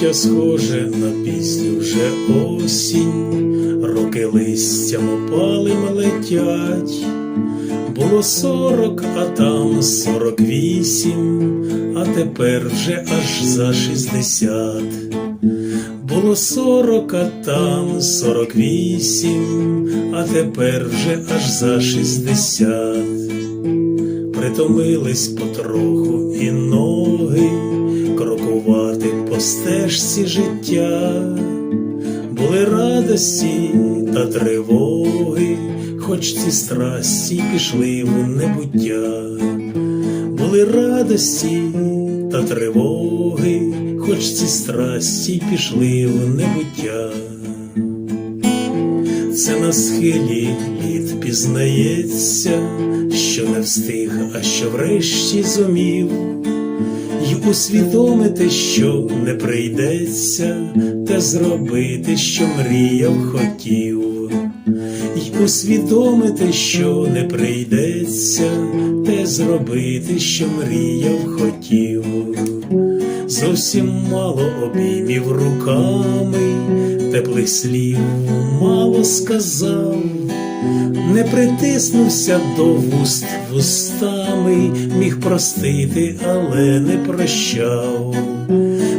Життя схоже на пісню вже осінь, роки листям опалим летять. Було сорок, а там сорок вісім, а тепер вже аж за шістдесят. Було сорок, а там сорок вісім, а тепер вже аж за шістдесят. Притомились потроху і крокувати по стежці життя, були радості та тривоги, хоч ці страсті пішли в небуття, були радості та тривоги, хоч ці страсті пішли в небуття. Це на схилі літ пізнається, що не встиг, а що врешті зумів, й усвідомити, що не прийдеться, те зробити, що мріяв хотів, й усвідомити, що не прийдеться, те зробити, що мріяв хотів. Зовсім мало обіймів руками, теплих слів мало сказав, не притиснувся до вуст вустами, міг простити, але не прощав,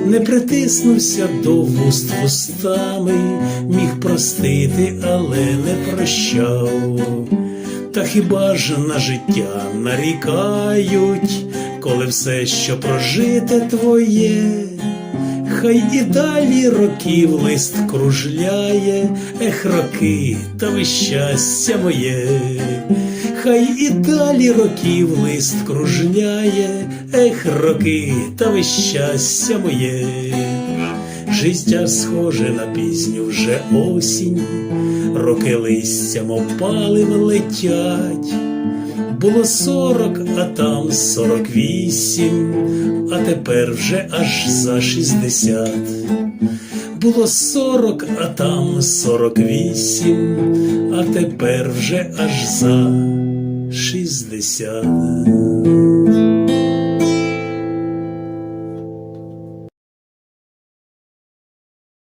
не притиснувся до вуст вустами, міг простити, але не прощав. Та хіба ж на життя нарікають, коли все, що прожите твоє, хай і далі років лист кружляє, ех, роки, та ви щастя моє, хай і далі років лист кружляє, ех, роки, та ви щастя моє. Життя схоже на пісню вже осінь, роки листям опалим летять. Було сорок, а там сорок вісім, а тепер вже аж за шістдесят. Було сорок, а там сорок вісім, а тепер вже аж за шістдесят.